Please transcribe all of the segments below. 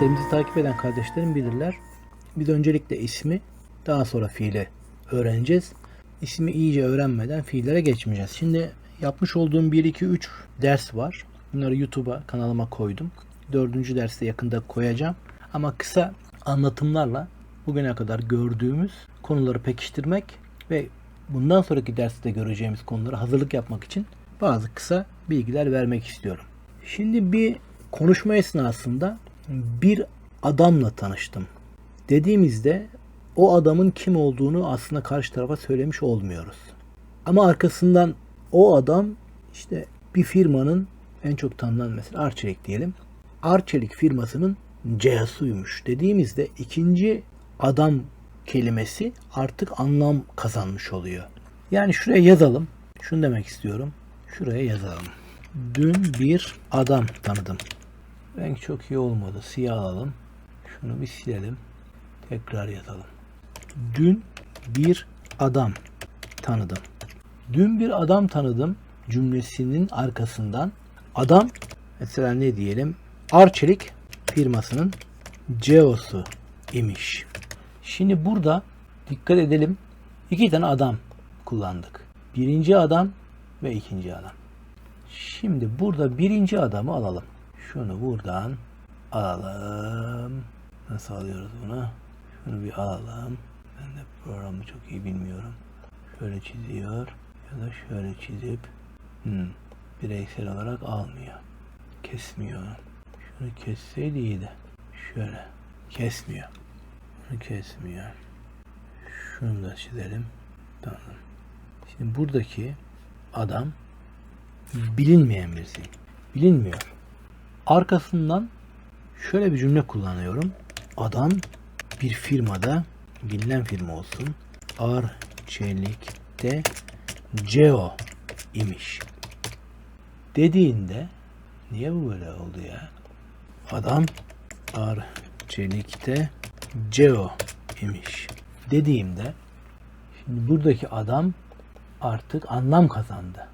Derslerimizi takip eden kardeşlerim bilirler. Biz öncelikle ismi daha sonra fiili öğreneceğiz. İsmi iyice öğrenmeden fiillere geçmeyeceğiz. Şimdi yapmış olduğum 1, 2, 3 ders var. Bunları YouTube'a kanalıma koydum. Dördüncü derste yakında koyacağım. Ama kısa anlatımlarla bugüne kadar gördüğümüz konuları pekiştirmek ve bundan sonraki derste göreceğimiz konulara hazırlık yapmak için bazı kısa bilgiler vermek istiyorum. Şimdi bir konuşma esnasında bir adamla tanıştım. Dediğimizde o adamın kim olduğunu aslında karşı tarafa söylemiş olmuyoruz. Ama arkasından o adam işte bir firmanın en çok tanınan mesela Arçelik diyelim. Arçelik firmasının CEO'suymuş dediğimizde ikinci adam kelimesi artık anlam kazanmış oluyor. Yani şuraya yazalım. Şunu demek istiyorum. Şuraya yazalım. Dün bir adam tanıdım. Renk çok iyi olmadı. Siyah alalım. Şunu bir silelim. Tekrar yazalım. Dün bir adam tanıdım. Dün bir adam tanıdım cümlesinin arkasından adam mesela ne diyelim Arçelik firmasının CEO'su imiş. Şimdi burada dikkat edelim. İki tane adam kullandık. Birinci adam ve ikinci adam. Şimdi burada birinci adamı alalım. Şunu buradan alalım. Nasıl alıyoruz bunu? Şunu bir alalım. Ben de programı çok iyi bilmiyorum. Şöyle çiziyor ya da şöyle çizip hmm, bireysel olarak almıyor. Kesmiyor. Şunu kesseydi iyiydi. Şöyle. Kesmiyor. Şunu kesmiyor. Şunu da çizelim. Tamam. Şimdi buradaki adam bilinmeyen birisi. Bilinmiyor. Arkasından şöyle bir cümle kullanıyorum. Adam bir firmada bilinen firma olsun. Arçelik'te CEO imiş. Dediğinde niye bu böyle oldu ya? Adam Arçelik'te CEO imiş. Dediğimde şimdi buradaki adam artık anlam kazandı.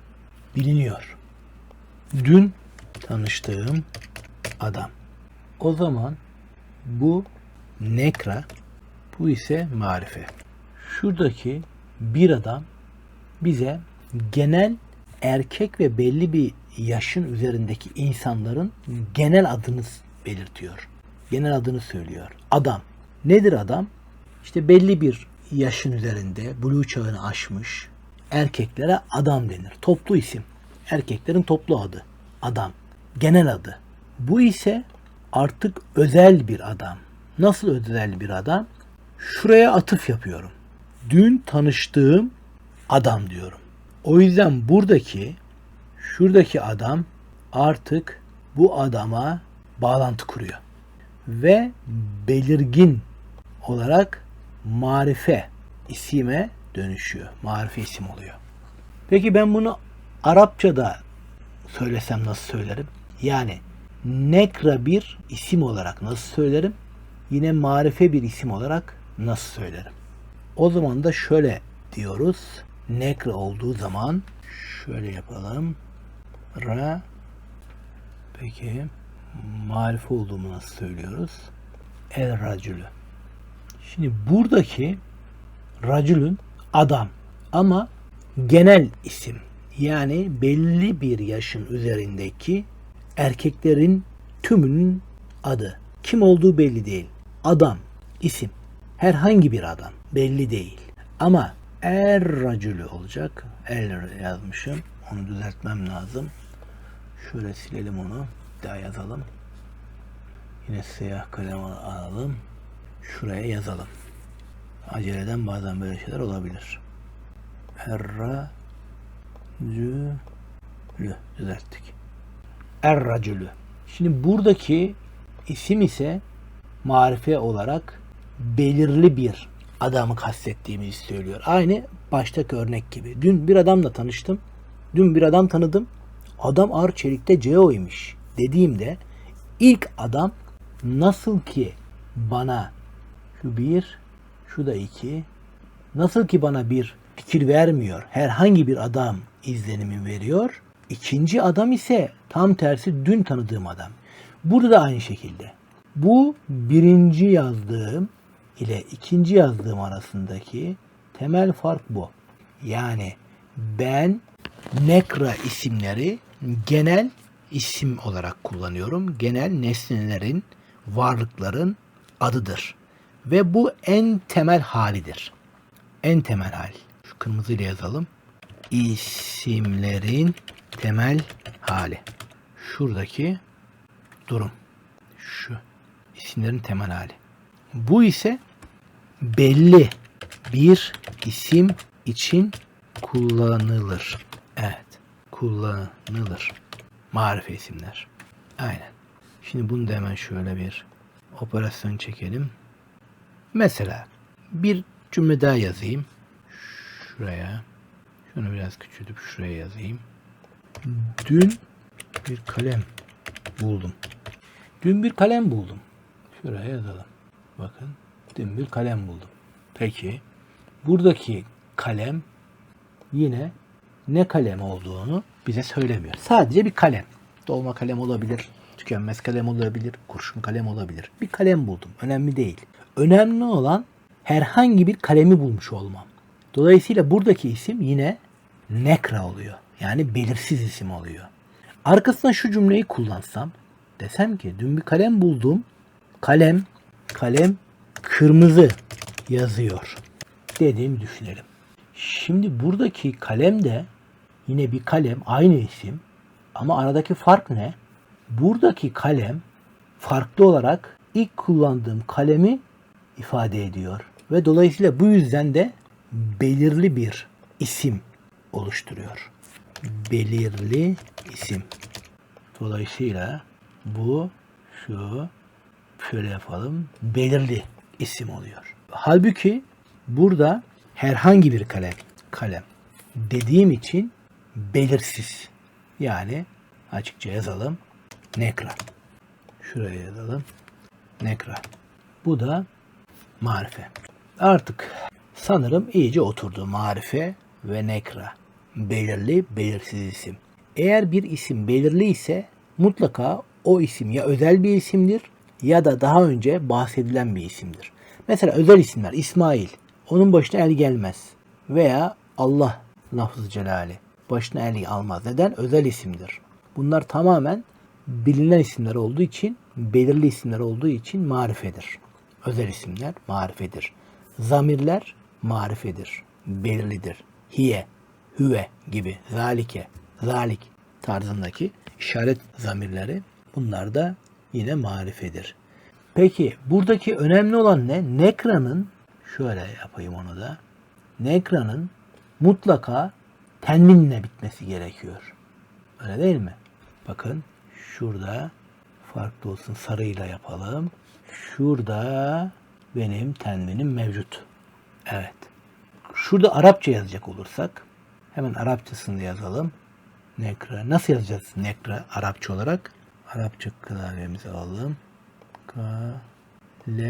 Biliniyor. Dün tanıştığım adam. O zaman bu nekra, bu ise marife. Şuradaki bir adam bize genel erkek ve belli bir yaşın üzerindeki insanların genel adını belirtiyor. Genel adını söylüyor. Adam. Nedir adam? İşte belli bir yaşın üzerinde, blue çağını aşmış erkeklere adam denir. Toplu isim. Erkeklerin toplu adı. Adam. Genel adı. Bu ise artık özel bir adam. Nasıl özel bir adam? Şuraya atıf yapıyorum. Dün tanıştığım adam diyorum. O yüzden buradaki şuradaki adam artık bu adama bağlantı kuruyor. Ve belirgin olarak marife isime dönüşüyor. Marife isim oluyor. Peki ben bunu Arapçada söylesem nasıl söylerim? Yani nekra bir isim olarak nasıl söylerim? Yine marife bir isim olarak nasıl söylerim? O zaman da şöyle diyoruz. Nekra olduğu zaman şöyle yapalım. Ra Peki marife olduğumu nasıl söylüyoruz? El racülü. Şimdi buradaki racülün adam ama genel isim. Yani belli bir yaşın üzerindeki erkeklerin tümünün adı. Kim olduğu belli değil. Adam, isim. Herhangi bir adam. Belli değil. Ama er racülü olacak. El yazmışım. Onu düzeltmem lazım. Şöyle silelim onu. Bir daha yazalım. Yine siyah kalem alalım. Şuraya yazalım. Aceleden bazen böyle şeyler olabilir. Erra Zülü düzelttik. Erracülü. Şimdi buradaki isim ise marife olarak belirli bir adamı kastettiğimizi söylüyor. Aynı baştaki örnek gibi. Dün bir adamla tanıştım. Dün bir adam tanıdım. Adam ağır çelikte CEO'ymuş dediğimde ilk adam nasıl ki bana şu bir, şu da iki, nasıl ki bana bir fikir vermiyor. Herhangi bir adam izlenimi veriyor. İkinci adam ise tam tersi dün tanıdığım adam. Burada da aynı şekilde. Bu birinci yazdığım ile ikinci yazdığım arasındaki temel fark bu. Yani ben nekra isimleri genel isim olarak kullanıyorum. Genel nesnelerin, varlıkların adıdır. Ve bu en temel halidir. En temel hal. Şu kırmızıyla yazalım. İsimlerin temel hali. Şuradaki durum. Şu isimlerin temel hali. Bu ise belli bir isim için kullanılır. Evet, kullanılır. Marife isimler. Aynen. Şimdi bunu da hemen şöyle bir operasyon çekelim. Mesela bir cümle daha yazayım. Şuraya. Şunu biraz küçültüp şuraya yazayım. Dün bir kalem buldum. Dün bir kalem buldum. Şuraya yazalım. Bakın. Dün bir kalem buldum. Peki. Buradaki kalem yine ne kalem olduğunu bize söylemiyor. Sadece bir kalem. Dolma kalem olabilir, tükenmez kalem olabilir, kurşun kalem olabilir. Bir kalem buldum. Önemli değil. Önemli olan herhangi bir kalemi bulmuş olmam. Dolayısıyla buradaki isim yine nekra oluyor. Yani belirsiz isim oluyor. Arkasına şu cümleyi kullansam desem ki dün bir kalem buldum. Kalem, kalem kırmızı yazıyor dediğimi düşünelim. Şimdi buradaki kalem de yine bir kalem aynı isim ama aradaki fark ne? Buradaki kalem farklı olarak ilk kullandığım kalemi ifade ediyor ve dolayısıyla bu yüzden de belirli bir isim oluşturuyor. Belirli isim. Dolayısıyla bu şu şöyle yapalım belirli isim oluyor. Halbuki burada herhangi bir kalem kalem dediğim için belirsiz. Yani açıkça yazalım. Nekra. Şuraya yazalım. Nekra. Bu da marife. Artık sanırım iyice oturdu marife ve nekra. Belirli, belirsiz isim. Eğer bir isim belirli ise mutlaka o isim ya özel bir isimdir ya da daha önce bahsedilen bir isimdir. Mesela özel isimler İsmail. Onun başına el gelmez. Veya Allah lafız celali. Başına el almaz. Neden? Özel isimdir. Bunlar tamamen bilinen isimler olduğu için, belirli isimler olduğu için marifedir. Özel isimler marifedir. Zamirler marifedir. Belirlidir. Hiye, hüve gibi, zalike, zalik tarzındaki işaret zamirleri bunlar da yine marifedir. Peki buradaki önemli olan ne? Nekra'nın şöyle yapayım onu da. Nekra'nın mutlaka tenminle bitmesi gerekiyor. Öyle değil mi? Bakın şurada farklı olsun sarıyla yapalım. Şurada benim tenvinim mevcut. Evet. Şurada Arapça yazacak olursak hemen Arapçasını yazalım. Nekra. Nasıl yazacağız Nekra Arapça olarak? Arapça klavyemizi alalım. K L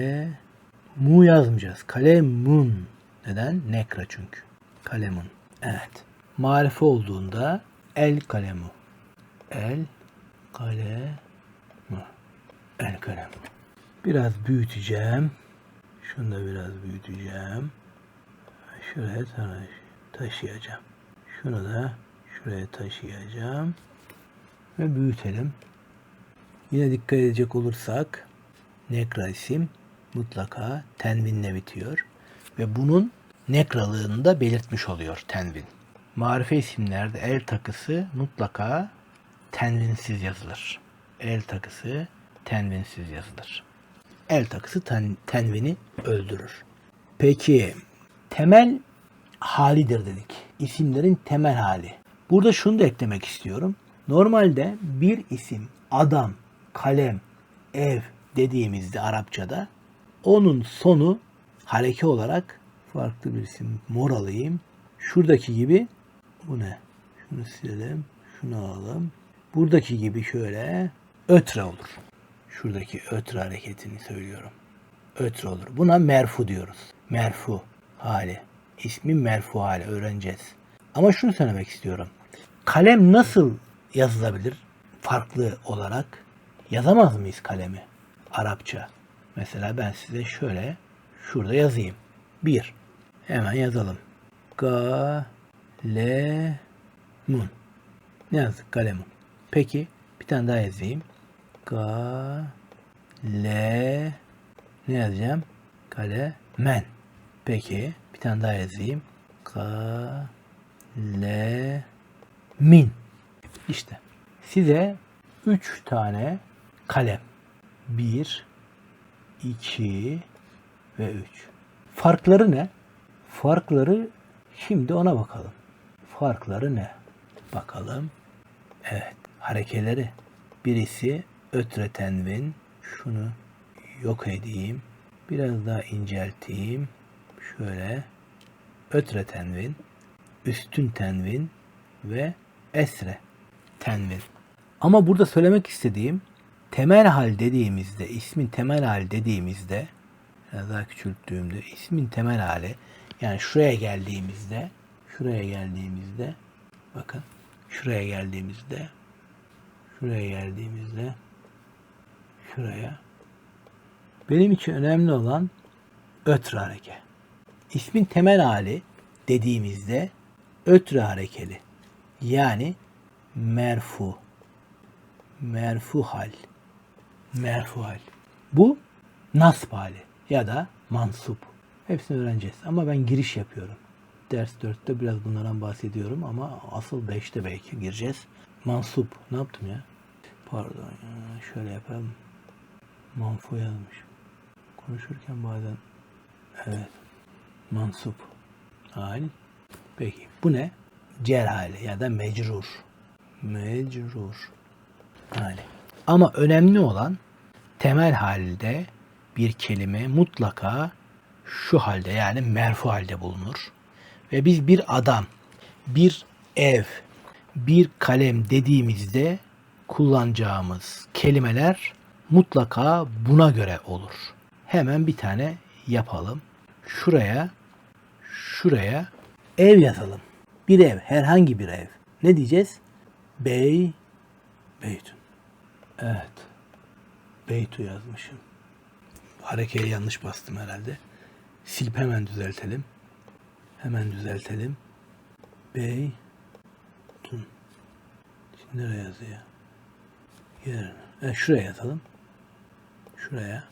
Mu yazmayacağız. Kalemun. Neden? Nekra çünkü. Kalemun. Evet. Marife olduğunda el kalemu. El kalemu. El kalemu. Biraz büyüteceğim. Şunu da biraz büyüteceğim. Şuraya taşıyacağım. Şunu da şuraya taşıyacağım. Ve büyütelim. Yine dikkat edecek olursak nekra isim mutlaka tenvinle bitiyor. Ve bunun nekralığını da belirtmiş oluyor tenvin. Marife isimlerde el takısı mutlaka tenvinsiz yazılır. El takısı tenvinsiz yazılır. El takısı ten, tenvini öldürür. Peki temel halidir dedik. İsimlerin temel hali. Burada şunu da eklemek istiyorum. Normalde bir isim adam, kalem, ev dediğimizde Arapçada onun sonu hareke olarak farklı bir isim mor alayım. Şuradaki gibi bu ne? Şunu silelim. Şunu alalım. Buradaki gibi şöyle ötre olur. Şuradaki ötre hareketini söylüyorum. Ötre olur. Buna merfu diyoruz. Merfu hali. İsmi merfu hali öğreneceğiz. Ama şunu söylemek istiyorum. Kalem nasıl yazılabilir farklı olarak? Yazamaz mıyız kalemi? Arapça. Mesela ben size şöyle şurada yazayım. Bir. Hemen yazalım. Ga le mun. Ne yazdık? Galemun. Peki bir tane daha yazayım. Ga le ne yazacağım? Kale men. Peki bir tane daha yazayım. Ka le min. İşte size 3 tane kalem. 1 2 ve 3. Farkları ne? Farkları şimdi ona bakalım. Farkları ne? Bakalım. Evet, harekeleri. Birisi ötre tenvin. Şunu yok edeyim. Biraz daha incelteyim. Şöyle. Ötre tenvin, üstün tenvin ve esre tenvin. Ama burada söylemek istediğim temel hal dediğimizde, ismin temel hal dediğimizde biraz daha küçülttüğümde ismin temel hali yani şuraya geldiğimizde şuraya geldiğimizde bakın şuraya geldiğimizde şuraya geldiğimizde şuraya benim için önemli olan ötre hareke. İsmin temel hali dediğimizde ötre harekeli. Yani merfu. Merfu hal. Merfu hal. Bu nasb hali ya da mansup. Hepsini öğreneceğiz. Ama ben giriş yapıyorum. Ders 4'te biraz bunlardan bahsediyorum ama asıl 5'te belki gireceğiz. Mansup. Ne yaptım ya? Pardon ya. Şöyle yapalım. Manfu yazmış. Konuşurken bazen evet. Mansup. Hal. Peki. Bu ne? Cer hali ya da mecrur. Mecrur. Hali. Ama önemli olan temel halde bir kelime mutlaka şu halde yani merfu halde bulunur. Ve biz bir adam, bir ev, bir kalem dediğimizde kullanacağımız kelimeler mutlaka buna göre olur. Hemen bir tane yapalım. Şuraya, şuraya ev yazalım. Bir ev, herhangi bir ev. Ne diyeceğiz? Bey, beytun. Evet. Beytu yazmışım. Harekeye yanlış bastım herhalde. Silip hemen düzeltelim. Hemen düzeltelim. Bey, tun. Şimdi nereye yazıyor? Yerine. Evet, şuraya yazalım. Şuraya.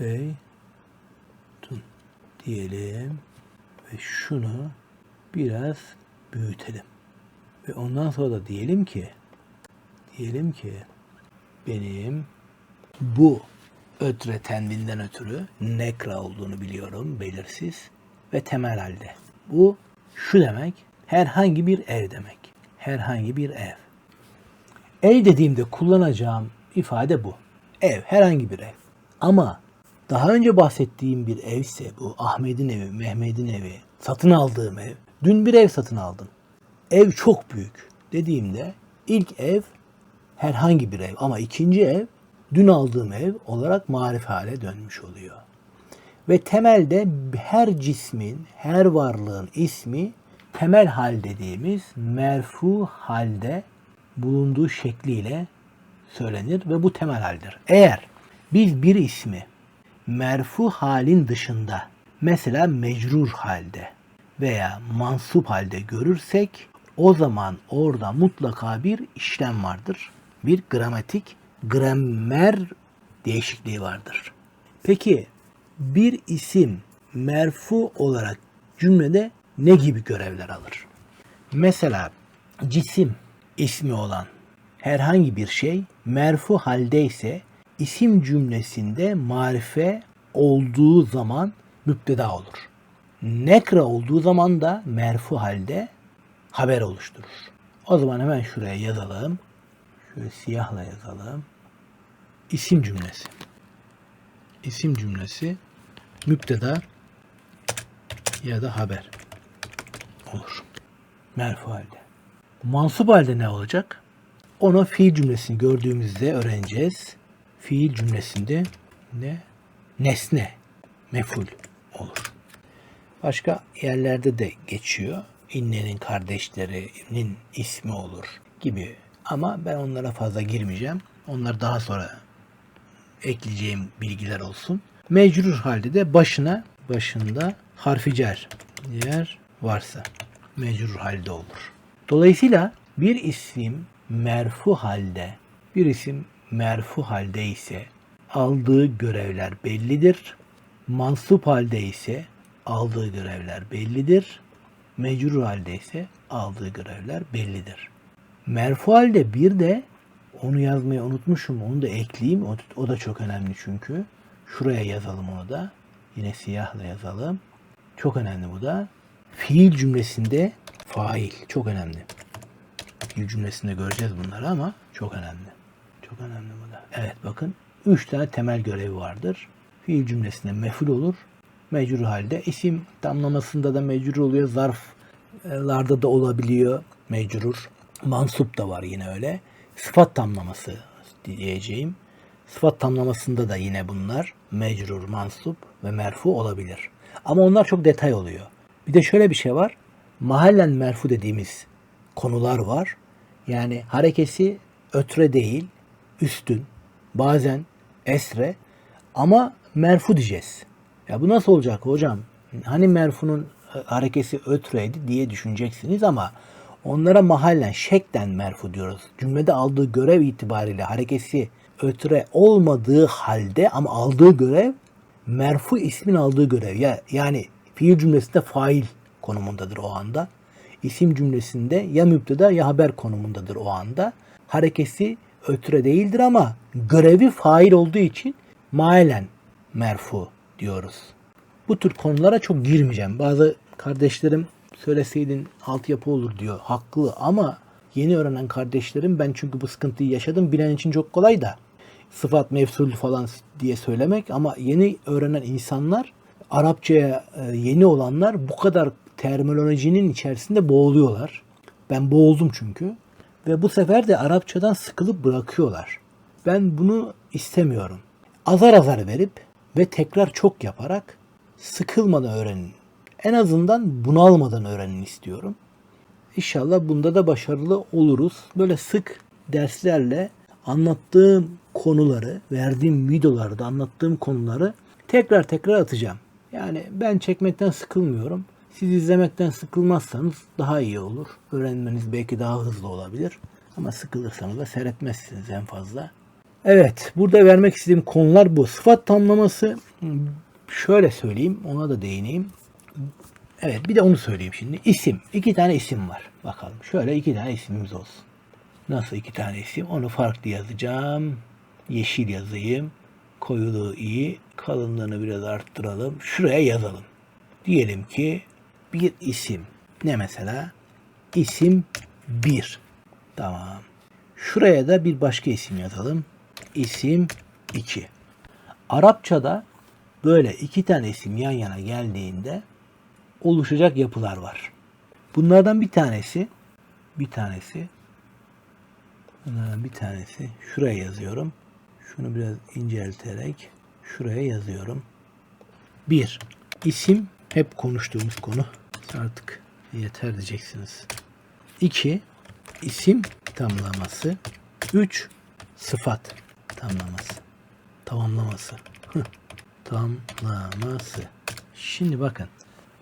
Bey, tun diyelim ve şunu biraz büyütelim. Ve ondan sonra da diyelim ki diyelim ki benim bu ötre tenvinden ötürü nekra olduğunu biliyorum belirsiz ve temel halde. Bu şu demek herhangi bir ev demek. Herhangi bir ev. Ev dediğimde kullanacağım ifade bu. Ev, herhangi bir ev. Ama daha önce bahsettiğim bir evse bu Ahmet'in evi, Mehmet'in evi, satın aldığım ev. Dün bir ev satın aldım. Ev çok büyük dediğimde ilk ev herhangi bir ev ama ikinci ev dün aldığım ev olarak marif hale dönmüş oluyor. Ve temelde her cismin, her varlığın ismi temel hal dediğimiz merfu halde bulunduğu şekliyle söylenir ve bu temel haldir. Eğer biz bir ismi merfu halin dışında mesela mecrur halde veya mansup halde görürsek o zaman orada mutlaka bir işlem vardır. Bir gramatik, gramer değişikliği vardır. Peki bir isim merfu olarak cümlede ne gibi görevler alır? Mesela cisim ismi olan herhangi bir şey merfu haldeyse isim cümlesinde marife olduğu zaman müpteda olur. Nekra olduğu zaman da merfu halde haber oluşturur. O zaman hemen şuraya yazalım. Şöyle siyahla yazalım. İsim cümlesi. İsim cümlesi müpteda ya da haber olur. Merfu halde. Mansup halde ne olacak? Onu fiil cümlesini gördüğümüzde öğreneceğiz. Fiil cümlesinde ne? Nesne, meful olur. Başka yerlerde de geçiyor. İnnenin kardeşlerinin ismi olur gibi. Ama ben onlara fazla girmeyeceğim. Onlar daha sonra ekleyeceğim bilgiler olsun. Mecrur halde de başına başında harfi cer yer varsa mecrur halde olur. Dolayısıyla bir isim merfu halde bir isim merfu halde ise aldığı görevler bellidir. Mansup halde ise aldığı görevler bellidir. Mecrur halde ise aldığı görevler bellidir. Merfu halde bir de onu yazmayı unutmuşum. Onu da ekleyeyim. O, o da çok önemli çünkü. Şuraya yazalım onu da. Yine siyahla yazalım. Çok önemli bu da. Fiil cümlesinde fail. Çok önemli. Fiil cümlesinde göreceğiz bunları ama çok önemli. Çok önemli bu da. Evet bakın. Üç tane temel görevi vardır. Fiil cümlesinde meful olur. Mecrur halde. isim tamlamasında da mecrur oluyor. Zarflarda da olabiliyor. Mecrur. Mansup da var yine öyle. Sıfat tamlaması diyeceğim. Sıfat tamlamasında da yine bunlar mecrur, mansup ve merfu olabilir. Ama onlar çok detay oluyor. Bir de şöyle bir şey var. Mahallen merfu dediğimiz konular var. Yani harekesi ötre değil, üstün, bazen esre ama merfu diyeceğiz. Ya bu nasıl olacak hocam? Hani merfunun harekesi ötreydi diye düşüneceksiniz ama onlara mahallen şekten merfu diyoruz. Cümlede aldığı görev itibariyle harekesi ötre olmadığı halde ama aldığı görev merfu ismin aldığı görev. Ya, yani fiil cümlesinde fail konumundadır o anda. İsim cümlesinde ya müpteda ya haber konumundadır o anda. Harekesi ötre değildir ama görevi fail olduğu için mailen merfu diyoruz. Bu tür konulara çok girmeyeceğim. Bazı kardeşlerim söyleseydin altyapı olur diyor. Haklı ama yeni öğrenen kardeşlerim ben çünkü bu sıkıntıyı yaşadım. Bilen için çok kolay da sıfat mevsul falan diye söylemek ama yeni öğrenen insanlar Arapçaya e, yeni olanlar bu kadar terminolojinin içerisinde boğuluyorlar. Ben boğuldum çünkü. Ve bu sefer de Arapçadan sıkılıp bırakıyorlar. Ben bunu istemiyorum. Azar azar verip ve tekrar çok yaparak sıkılmadan öğrenin. En azından bunalmadan öğrenin istiyorum. İnşallah bunda da başarılı oluruz. Böyle sık derslerle anlattığım konuları, verdiğim videolarda anlattığım konuları tekrar tekrar atacağım. Yani ben çekmekten sıkılmıyorum. Siz izlemekten sıkılmazsanız daha iyi olur. Öğrenmeniz belki daha hızlı olabilir. Ama sıkılırsanız da seyretmezsiniz en fazla. Evet, burada vermek istediğim konular bu. Sıfat tamlaması şöyle söyleyeyim, ona da değineyim. Evet, bir de onu söyleyeyim şimdi. İsim. iki tane isim var. Bakalım. Şöyle iki tane isimimiz olsun. Nasıl iki tane isim? Onu farklı yazacağım. Yeşil yazayım. Koyuluğu iyi. Kalınlığını biraz arttıralım. Şuraya yazalım. Diyelim ki bir isim. Ne mesela? İsim 1. Tamam. Şuraya da bir başka isim yazalım. İsim 2. Arapçada böyle iki tane isim yan yana geldiğinde oluşacak yapılar var. Bunlardan bir tanesi bir tanesi bir tanesi şuraya yazıyorum. Şunu biraz incelterek şuraya yazıyorum. Bir isim hep konuştuğumuz konu. Artık yeter diyeceksiniz. 2. isim tamlaması. 3. Sıfat tamlaması. Tamamlaması. Tamlaması. Şimdi bakın.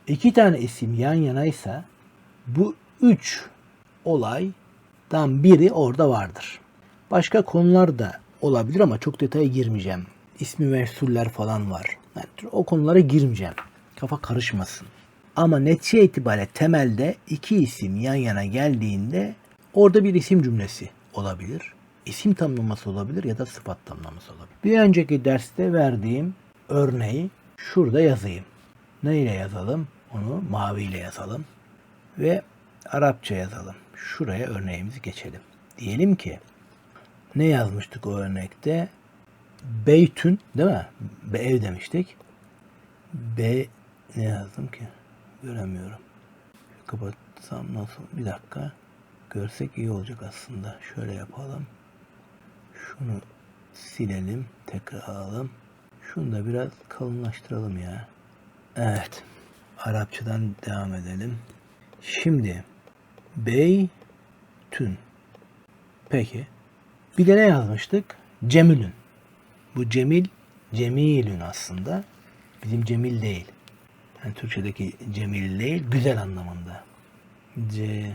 iki tane isim yan yanaysa bu üç olaydan biri orada vardır. Başka konular da olabilir ama çok detaya girmeyeceğim. İsmi mevsuller falan var. Yani o konulara girmeyeceğim. Kafa karışmasın. Ama netice itibariyle temelde iki isim yan yana geldiğinde orada bir isim cümlesi olabilir. İsim tamlaması olabilir ya da sıfat tamlaması olabilir. Bir önceki derste verdiğim örneği şurada yazayım. Ne ile yazalım? Onu mavi ile yazalım. Ve Arapça yazalım. Şuraya örneğimizi geçelim. Diyelim ki ne yazmıştık o örnekte? Beytün değil mi? Be ev demiştik. B ne yazdım ki? Göremiyorum. Kapatsam nasıl? Bir dakika. Görsek iyi olacak aslında. Şöyle yapalım. Şunu silelim. Tekrar alalım. Şunu da biraz kalınlaştıralım ya. Evet. Arapçadan devam edelim. Şimdi Beytün. Peki. Bir de ne yazmıştık? Cemülün. Bu Cemil, Cemilün aslında. Bizim Cemil değil. Yani Türkçedeki Cemil değil, güzel anlamında. Cemilün.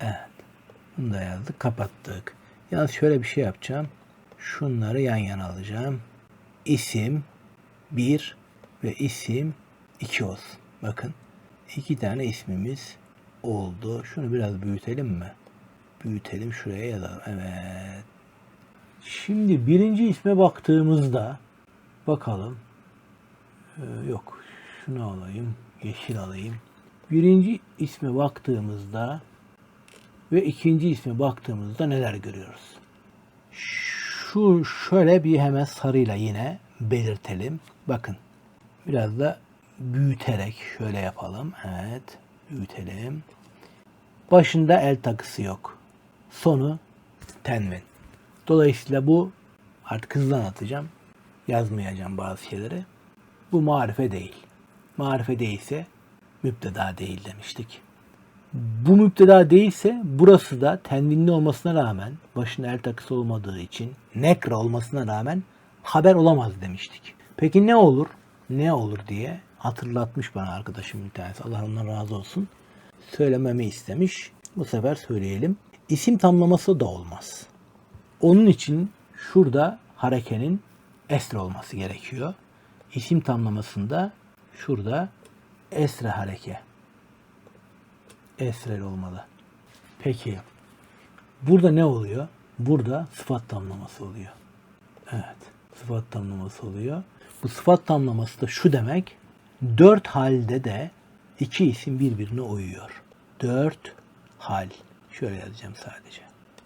Evet. Bunu da yazdık, kapattık. Yalnız şöyle bir şey yapacağım. Şunları yan yana alacağım. İsim 1 ve isim 2 olsun. Bakın. iki tane ismimiz oldu. Şunu biraz büyütelim mi? Büyütelim şuraya yazalım. Evet. Şimdi birinci isme baktığımızda bakalım. Ee, yok. Şunu alayım. Yeşil alayım. Birinci isme baktığımızda ve ikinci isme baktığımızda neler görüyoruz? Şu şöyle bir hemen sarıyla yine belirtelim. Bakın. Biraz da büyüterek şöyle yapalım. Evet. Büyütelim. Başında el takısı yok. Sonu tenvin. Dolayısıyla bu artık hızlı anlatacağım. Yazmayacağım bazı şeyleri. Bu marife değil. Marife değilse müpteda değil demiştik. Bu müpteda değilse burası da tenvinli olmasına rağmen başında el takısı olmadığı için nekra olmasına rağmen haber olamaz demiştik. Peki ne olur? Ne olur diye hatırlatmış bana arkadaşım bir tanesi. Allah ondan razı olsun. Söylememi istemiş. Bu sefer söyleyelim. İsim tamlaması da olmaz. Onun için şurada harekenin esre olması gerekiyor. İsim tamlamasında şurada esre hareke. Esrel olmalı. Peki burada ne oluyor? Burada sıfat tamlaması oluyor. Evet. Sıfat tamlaması oluyor. Bu sıfat tamlaması da şu demek. Dört halde de iki isim birbirine uyuyor. Dört hal. Şöyle yazacağım sadece.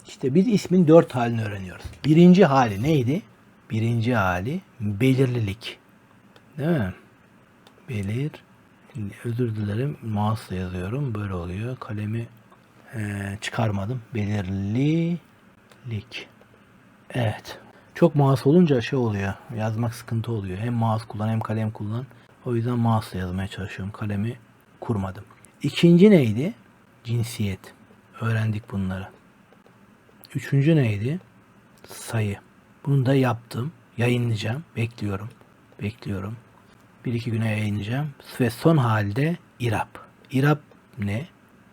İşte biz ismin dört halini öğreniyoruz. Birinci hali neydi? Birinci hali belirlilik. Değil mi? Belir. Özür dilerim. Mouse'la yazıyorum. Böyle oluyor. Kalemi eee, çıkarmadım. Belirlilik. Evet. Çok mouse olunca şey oluyor. Yazmak sıkıntı oluyor. Hem mouse kullan hem kalem kullan. O yüzden mouse'la yazmaya çalışıyorum. Kalemi kurmadım. İkinci neydi? Cinsiyet. Öğrendik bunları. Üçüncü neydi? Sayı. Bunu da yaptım. Yayınlayacağım. Bekliyorum. Bekliyorum. Bir iki güne yayınlayacağım. Ve son halde İrab. İrab ne?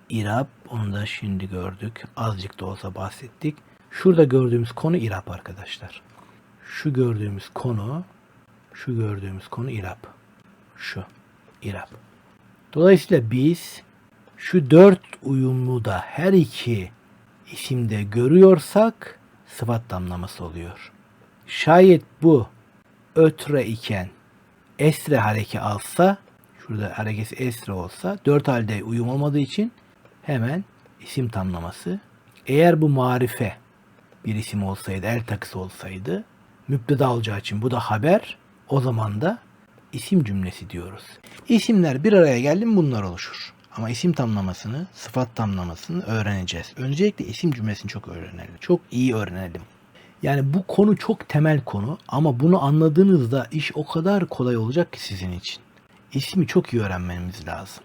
İrab onu da şimdi gördük. Azıcık da olsa bahsettik. Şurada gördüğümüz konu İrab arkadaşlar. Şu gördüğümüz konu şu gördüğümüz konu İrab. Şu İrab. Dolayısıyla biz şu dört uyumlu da her iki isimde görüyorsak sıfat damlaması oluyor. Şayet bu ötre iken esre hareke alsa şurada harekesi esre olsa dört halde uyum olmadığı için hemen isim tamlaması. Eğer bu marife bir isim olsaydı, el takısı olsaydı müpteda olacağı için bu da haber o zaman da isim cümlesi diyoruz. İsimler bir araya geldi mi bunlar oluşur. Ama isim tamlamasını, sıfat tamlamasını öğreneceğiz. Öncelikle isim cümlesini çok öğrenelim. Çok iyi öğrenelim. Yani bu konu çok temel konu ama bunu anladığınızda iş o kadar kolay olacak ki sizin için. İsmi çok iyi öğrenmemiz lazım.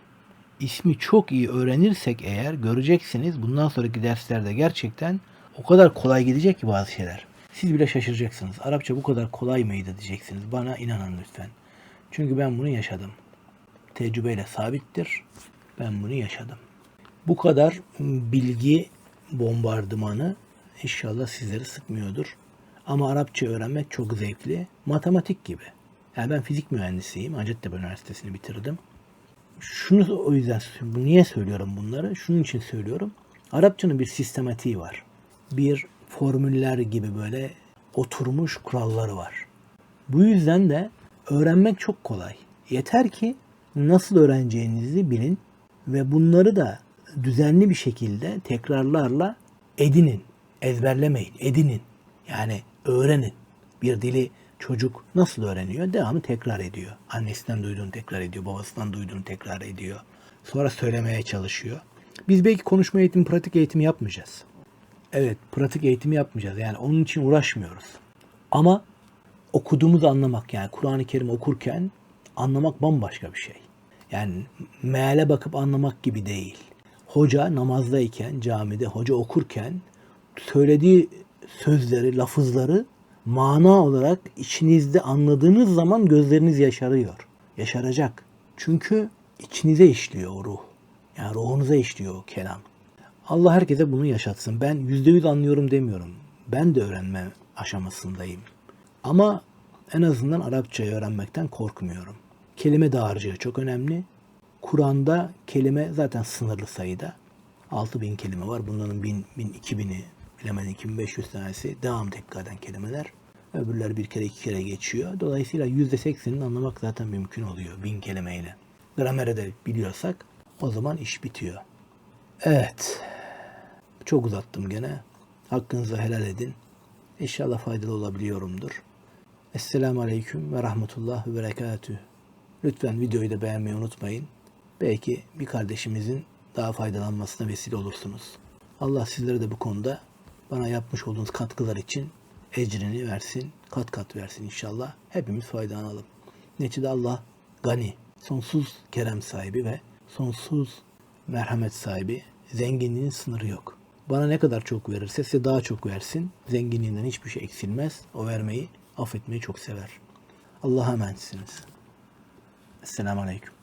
İsmi çok iyi öğrenirsek eğer göreceksiniz bundan sonraki derslerde gerçekten o kadar kolay gidecek ki bazı şeyler. Siz bile şaşıracaksınız. Arapça bu kadar kolay mıydı diyeceksiniz. Bana inanın lütfen. Çünkü ben bunu yaşadım. Tecrübeyle sabittir. Ben bunu yaşadım. Bu kadar bilgi bombardımanı inşallah sizleri sıkmıyordur. Ama Arapça öğrenmek çok zevkli. Matematik gibi. Yani ben fizik mühendisiyim. Hacettepe Üniversitesi'ni bitirdim. Şunu o yüzden niye söylüyorum bunları? Şunun için söylüyorum. Arapçanın bir sistematiği var. Bir formüller gibi böyle oturmuş kuralları var. Bu yüzden de öğrenmek çok kolay. Yeter ki nasıl öğreneceğinizi bilin ve bunları da düzenli bir şekilde tekrarlarla edinin. Ezberlemeyin, edinin. Yani öğrenin. Bir dili çocuk nasıl öğreniyor? Devamlı tekrar ediyor. Annesinden duyduğunu tekrar ediyor, babasından duyduğunu tekrar ediyor. Sonra söylemeye çalışıyor. Biz belki konuşma eğitimi, pratik eğitimi yapmayacağız. Evet, pratik eğitimi yapmayacağız. Yani onun için uğraşmıyoruz. Ama okuduğumuzu anlamak yani Kur'an-ı Kerim okurken anlamak bambaşka bir şey. Yani meale bakıp anlamak gibi değil. Hoca namazdayken, camide hoca okurken söylediği sözleri, lafızları mana olarak içinizde anladığınız zaman gözleriniz yaşarıyor. Yaşaracak. Çünkü içinize işliyor o ruh. Yani ruhunuza işliyor o kelam. Allah herkese bunu yaşatsın. Ben yüzde yüz anlıyorum demiyorum. Ben de öğrenme aşamasındayım. Ama en azından Arapçayı öğrenmekten korkmuyorum. Kelime dağarcığı çok önemli. Kur'an'da kelime zaten sınırlı sayıda. 6000 kelime var. Bunların 1000, 1000 2000'i bilemedin 2500 tanesi devam tekrardan kelimeler. Öbürler bir kere iki kere geçiyor. Dolayısıyla %80'ini anlamak zaten mümkün oluyor bin kelimeyle. Grameri de biliyorsak o zaman iş bitiyor. Evet. Çok uzattım gene. Hakkınızı helal edin. İnşallah faydalı olabiliyorumdur. Esselamu Aleyküm ve Rahmetullah ve Berekatüh. Lütfen videoyu da beğenmeyi unutmayın. Belki bir kardeşimizin daha faydalanmasına vesile olursunuz. Allah sizlere de bu konuda bana yapmış olduğunuz katkılar için ecrini versin, kat kat versin inşallah. Hepimiz faydalanalım. Neticede Allah gani, sonsuz kerem sahibi ve sonsuz merhamet sahibi. Zenginliğin sınırı yok. Bana ne kadar çok verirse size daha çok versin. Zenginliğinden hiçbir şey eksilmez. O vermeyi, affetmeyi çok sever. Allah'a emanetsiniz. Esselamu Aleyküm.